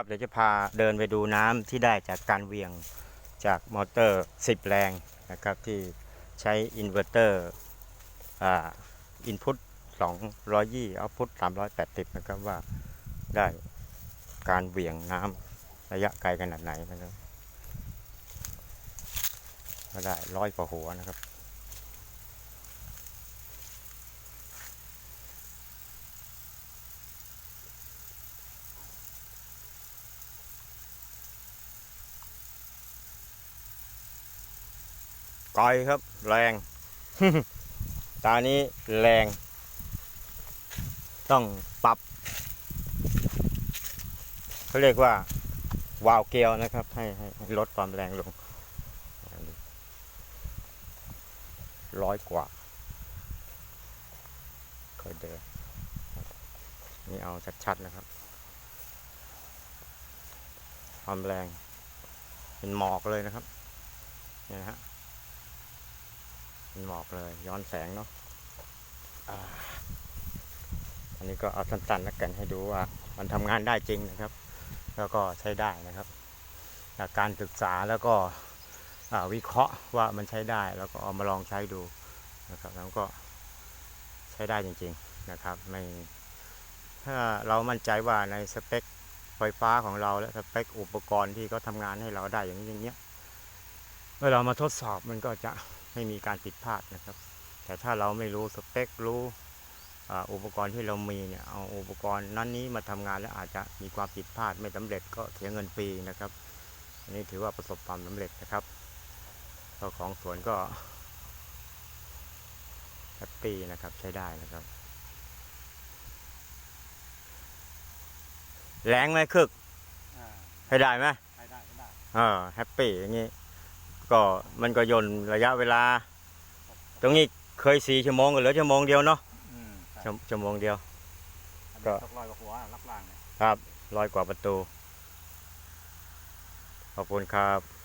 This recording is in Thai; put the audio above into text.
ครับเดี๋ยวจะพาเดินไปดูน้ำที่ได้จากการเวียงจากมอเตอร์ 10 แรงนะครับที่ใช้อินเวอร์เตอร์อินพุต220เอาพุต380 นะครับว่าได้การเวียงน้ำระยะไกลขนาดไหนนะครับก็ได้ร้อยกว่าหัวนะครับ ไกลครับ แรง ตานี้แรง ต้องปรับเขาเรียกว่าวาล์วเกลียวนะครับ ให้ให้ลดความแรงลงร้อยกว่าค่อยเดินนี่เอาชัดๆนะครับ ความแรง เป็นหมอกเลยนะครับเนี่ยนะฮะ เป็นหมอกเลย ย้อนแสงเนาะอ่าอันนี้ก็เอาสั้นๆแล้วกันให้ดูว่ามันทำงานได้จริงนะครับ แล้วก็ใช้ได้นะครับจากการศึกษาแล้วก็อ่าวิเคราะห์ว่ามันใช้ได้ แล้วก็เอามาลองใช้ดูนะครับ แล้วก็ใช้ได้จริง ๆนะครับไม่ถ้าเรามั่นใจว่าในสเปคไฟฟ้าของเราและสเปคอุปกรณ์ที่เขาทำงานให้เราได้อย่างนี้อย่างเงี้ยเมื่อเรามาทดสอบมันก็จะ ไม่มีการผิดพลาดนะครับ แต่ถ้าเราไม่รู้สเปครู้อ่าอุปกรณ์ที่เรามีเนี่ยเอาอุปกรณ์นั้นนี้มาทำงานแล้วอาจจะมีความผิดพลาดไม่สำเร็จก็เสียเงินฟรีนะครับ อันนี้ถือว่าประสบความสำเร็จนะครับเจ้าของสวนก็แฮปปี้นะครับใช้ได้นะครับแรงไหมคึกอ่าให้ได้ไหมใช้ได้ใช้ได้เออแฮปปี้อย่างนี้ ก็มันก็ย่นระยะเวลา ตรงนี้เคยสี่ชั่วโมงก็เหลือชั่วโมงเดียวเนาะอืมใช่ชั่วชั่วโมงเดียว อันก็นี้ตกลอยกับหัวรับล่างเนี่ย ครับร้อยกว่าประตู ขอบคุณครับ